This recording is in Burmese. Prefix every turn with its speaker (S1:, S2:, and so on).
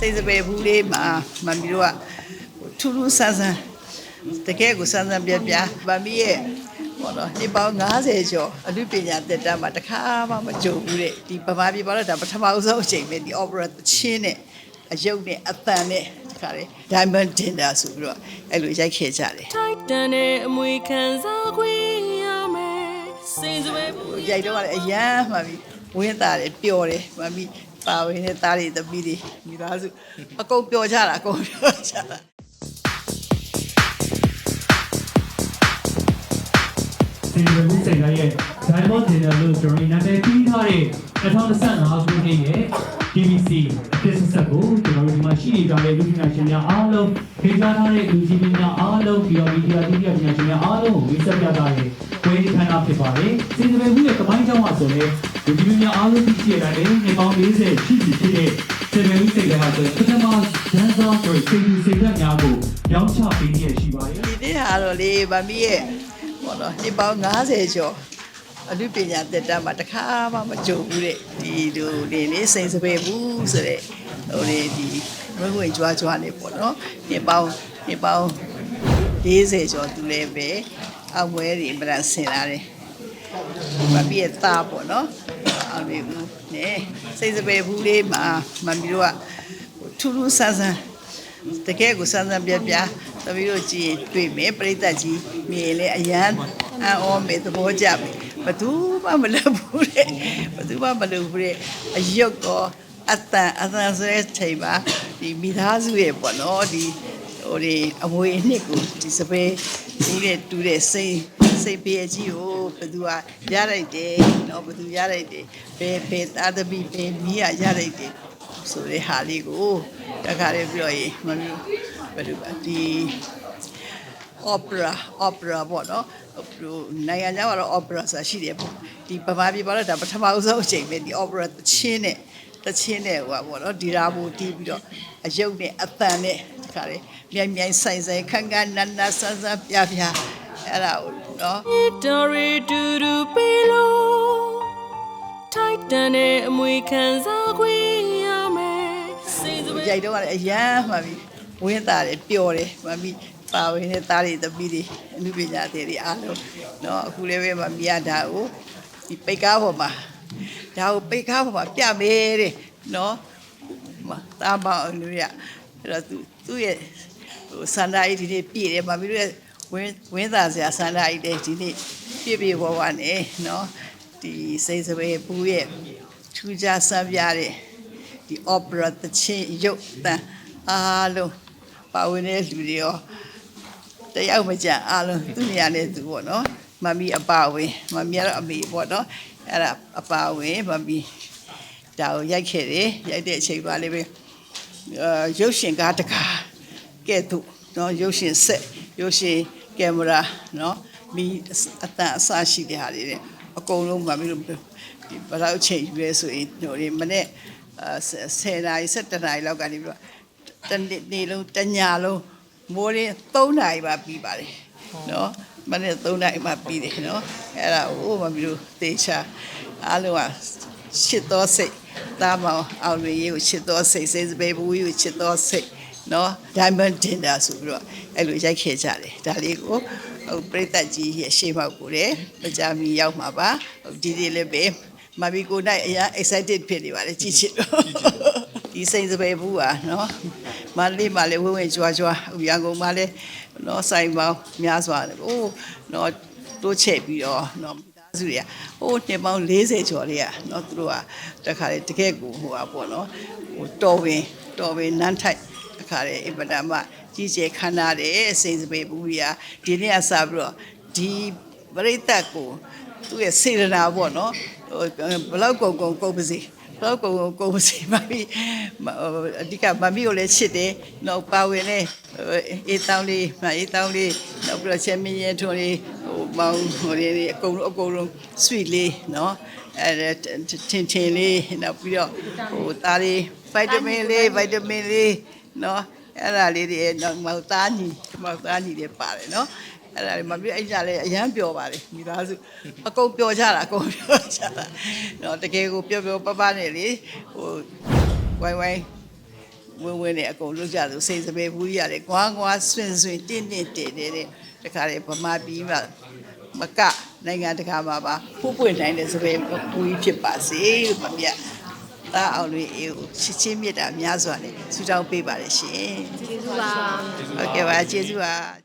S1: စိတ်စပယ်ဘူးလေးမှာမမီတို့ကထူးထူးဆန်းဆန်းတကယ်ကိုဆန်းဆန်းပြပြမမီရဲ့ဘောတော့ဒီပေါင်း90ကျော်အမှုပညာတက်တာမှာတစ်ခါမှမကြုံဘူးတဲ့ဒီဗမာပြည်ပေါ်တော့ဒါပထမဦးဆုံးအချိန်ပဲဒီ opera သချင်းနဲ့အယုတ်နဲ့အတန်နဲ့တခါလေ diamond dinner ဆိုပြီးတော့အဲ့လိုရိုက်ခဲ့ကြတယ်
S2: ထိုက်တန်တဲ့အမွေခံစားခွင့်ရမယ်စိတ်စွဲဘူး
S1: ရိုက်တော့ကလည်းအရန်မှပြီးဝင်းသားတယ်ပျော်တယ်မှပြီး ပါဝင်တဲ့သားတွေသမီးတွေမိသားစုအကုန်ပျော်ကြတာအကုန်ပျော်ကြတာ
S3: ဒီလိုမျိုးစိတ်လိုက်ရဲ့ Diamond Dinner လို့ကျွန်တော်နာမည်ပြီးထားတဲ့2025ခုနှစ်ရဲ့ DBC အသစ်ဆက်ကိုကျွန်တော်တို့ဒီမှာရှိနေကြတဲ့လူပညာရှင်များအားလုံးခေကြထားတဲ့လူကြီးများအားလုံးပြီးတော့ဒီဒီဒီပညာရှင်များအားလုံးကိုဝိဆက်ပြတာရဲ့ဝေးခန်းအားဖြစ်ပါတယ်။စီစဉ်မှုရဲ့ကပိုင်းကြောင်းမှာဆိုလဲ လူကြီးများအားလုံးသိရှိရတဲ့နေပေါင်း40ရှိပြီဖြစ်တဲ့စေမေဦးစိတ်ကဆိုပထမဒန်ဆာဆိုစိတ်ကြီးစိတ်ဓာတ်များကိုရောင်းချပေးနေရှိပါတယ်။
S1: ဒီနေ့ဟာတော့လေမမီးရဲ့ဘောတော့ဒီပေါင်း90ကျော်အမှုပညာတက်တာမှာတစ်ခါမှမကြုံဘူးတဲ့ဒီလိုနေလေးစိန်စပယ်ဘူးဆိုတဲ့ဟိုလေဒီဝင်းဝင်းကြွားကြွားနေပေါ့နော်ဒီပေါင်းဒီပေါင်း40ကျော်သူလည်းပဲအမွဲတွေအမှန်ဆင်လာတယ်မပြည့်သားပေါ့နော် အောင်လေးဘူးနဲစိတ်စပယ်ဘူးလေးမှာမမီတို့ကထူးထူးဆန်းဆန်းတကယ်ကိုဆန်းဆန်းပြပြသမီးတို့ကြည့်ရင်တွေ့မယ်ပြိတ္တကြီးမြင်လေအရန်အော်မေသဘောကျပြီဘသူမှမလုပ်ဘူးတဲ့ဘသူမှမလုပ်ဘူးတဲ့အယုတ်ကောအတန်အတန်ဆိုတဲ့ချိန်မှာဒီမိသားစုရဲ့ပေါ့နော်ဒီဟိုဒီအမွေအနှစ်ကိုဒီစပယ်ဘူးတဲ့တူတဲ့စိတ် စိတ်ပြေကြီးကိုဘသူကရလိုက်တယ်နော်ဘသူရလိုက်တယ်ဘယ်ဘယ်သားသမီးဘယ်မိရရလိုက်တယ်ဆိုတဲ့ဟာလေးကိုတခါလေးပြောရင်မမျိုးဘယ်လိုပါဒီ opera opera ပေါ့နော်ဟိုနိုင်ငံခြားမှာတော့ opera ဆိုတာရှိတယ်ပေါ့ဒီဗမာပြည်မှာတော့ဒါပထမဦးဆုံးအချိန်ပဲဒီ opera သချင်းနဲ့သချင်းနဲ့ဟိုပါပေါ့နော်ဒီရာဘူတီးပြီးတော့အယုတ်နဲ့အတန်နဲ့တခါလေမြိုင်မြိုင်ဆိုင်ဆိုင်ခန်းခန်းနန်းနန်းဆန်းဆန်းပြပြအဲ့ဒါကို နော်
S2: တော်ရီတူတူပေးလို့ထိုက်တန်တဲ့အမွေခံစားခွင့်ရမယ်စိတ်စွဲ
S1: ရိုက်တော့ကလည်းအရန်မှပြီးဝင်းသားတယ်ပျော်တယ်မှပြီးပါဝင်တဲ့သားတွေသမီးတွေအမှုပညာတွေတွေအားလုံးเนาะအခုလည်းပဲမမီရတာကိုဒီပိတ်ကားပေါ်မှာဒါကိုပိတ်ကားပေါ်မှာပြမယ်တဲ့เนาะမတာမအောင်လို့ရအဲ့တော့သူသူ့ရဲ့ဟိုစန္ဒာကြီးဒီနေ့ပြည့်တယ်မမီတို့ရဲ့ ဝင်းဝင်းသာစရာဆန္ဒအိုက်တဲ့ဒီနေ့ပြည့်ပြည့်ဝဝနဲ့နော်ဒီစိတ်စပယ်ပူရဲ့ထူးခြားဆန်းပြတဲ့ဒီ opera တချင်းရုပ်တန်အားလုံးပါဝင်တဲ့လူတွေရောတယောက်မကြအားလုံးသူ့နေရာနဲ့သူပေါ့နော်မမီအပါဝင်မမီကတော့အမေပေါ့နော်အဲ့ဒါအပါဝင်မမီဒါကိုရိုက်ခဲ့တယ်ရိုက်တဲ့အချိန်ပါလေးပဲရုပ်ရှင်ကားတကားကဲ့သို့နော်ရုပ်ရှင်ဆက်ရုပ်ရှင် ကင်မရာနော်မီအတန်အစရှိတဲ့ဟာတွေတဲ့အကုန်လုံးမမီတို့ဒီဘယ်တော့ချိန်ယူလဲဆိုရင်တို့ဒီမနေ့အဲ10နာရီ17နာရီလောက်ကနေပြီးတော့တနေ့နေ့လုံးတညလုံးမိုးရင်း3နာရီမှပြီးပါတယ်နော်မနေ့3နာရီမှပြီးတယ်နော်အဲ့ဒါဟိုမပြီးလို့တေချာအားလုံးကချစ်တော်စိတ်တာမောင်အောင်ရရေးကိုချစ်တော်စိတ်စိတ်စပယ်ဘူးကြီးကိုချစ်တော်စိတ်နော် diamond dinner ဆိုပြီးတော့ အဲ့လိုရိုက်ခဲ့ကြတယ်ဒါလေးကိုဟိုပြိတ္တကြီးရဲ့ရှေ့မောက်ကိုလည်းမကြမီရောက်မှာပါဟိုဒီဒီလည်းပဲမဘီကိုနိုင်အရင် excited ဖြစ်နေပါလေကြည့်ချစ်တော့ဒီစိန်စပယ်ဘူးอ่ะเนาะမန္တလေးမှာလည်းဝင်းဝင်းကြွားကြွားရန်ကုန်မှာလည်းเนาะဆိုင်ပေါင်းများစွာတယ်အိုးเนาะတိုးချက်ပြီးတော့เนาะမိသားစုတွေကဟိုနှစ်ပေါင်း40ကျော်တွေကเนาะသူတို့ကတခါလေတကယ့်ကိုဟိုอ่ะပေါ့เนาะဟိုတော်ပင်တော်ပင်နန်းထိုက် တခါလေအင်ပဒမကြီးကျယ်ခမ်းနားတယ်စိန်စပယ်ဘူးကြီးอ่ะဒီနေ့အစားပြီးတော့ဒီပရိသတ်ကိုသူ့ရဲ့စေရနာပေါ့နော်ဟိုဘလောက်ကုန်ကုန်ကုန်ပါစေဘလောက်ကုန်ကုန်ကုန်ပါစေမမီအဓိကမမီကိုလည်းချစ်တယ်နောက်ပါဝင်လဲအေးတောင်းလေးမအေးတောင်းလေးနောက်ပြီးတော့ချက်မင်းရဲထွန်းလေးဟိုမောင်ဟိုလေးအကုန်လုံးအကုန်လုံး sweet လေးနော်အဲထင်ထင်လေးနောက်ပြီးတော့ဟိုသားလေး vitamin လေး vitamin လေး နော်အဲ့ဒါလေးတွေနောက်မောက်သားညီမောက်သားညီတွေပါတယ်နော်အဲ့ဒါလေးမပြည့်အဲ့ကြလဲအရန်ပျော်ပါလေမိသားစုအကုန်ပျော်ကြတာအကုန်ပျော်ကြတာတော့တကယ်ကိုပျော်ပျော်ပပနဲ့လေဟိုဝိုင်းဝိုင်းဝင်းဝင်းနဲ့အကုန်လုပ်ကြသူစိတ်စပယ်ဘူးကြီးရတယ်ကွာကွာဆွင်ဆွင်တင့်တင့်တင်နေတဲ့တခါလေဗမာပြည်မှာမကနိုင်ငံတကာမှာပါဖူးပွင့်နိုင်တဲ့စပယ်ဘူးကြီးဖြစ်ပါစေလို့မမြတ် တာအောင်လို့အေးကိုချစ်ချင်းမြတ်တာများစွာနဲ့ဆုတောင်းပေးပါရရှင်
S4: ကျေးဇူးပါ
S1: ဟုတ်ကဲ့ပါကျေးဇူးပါ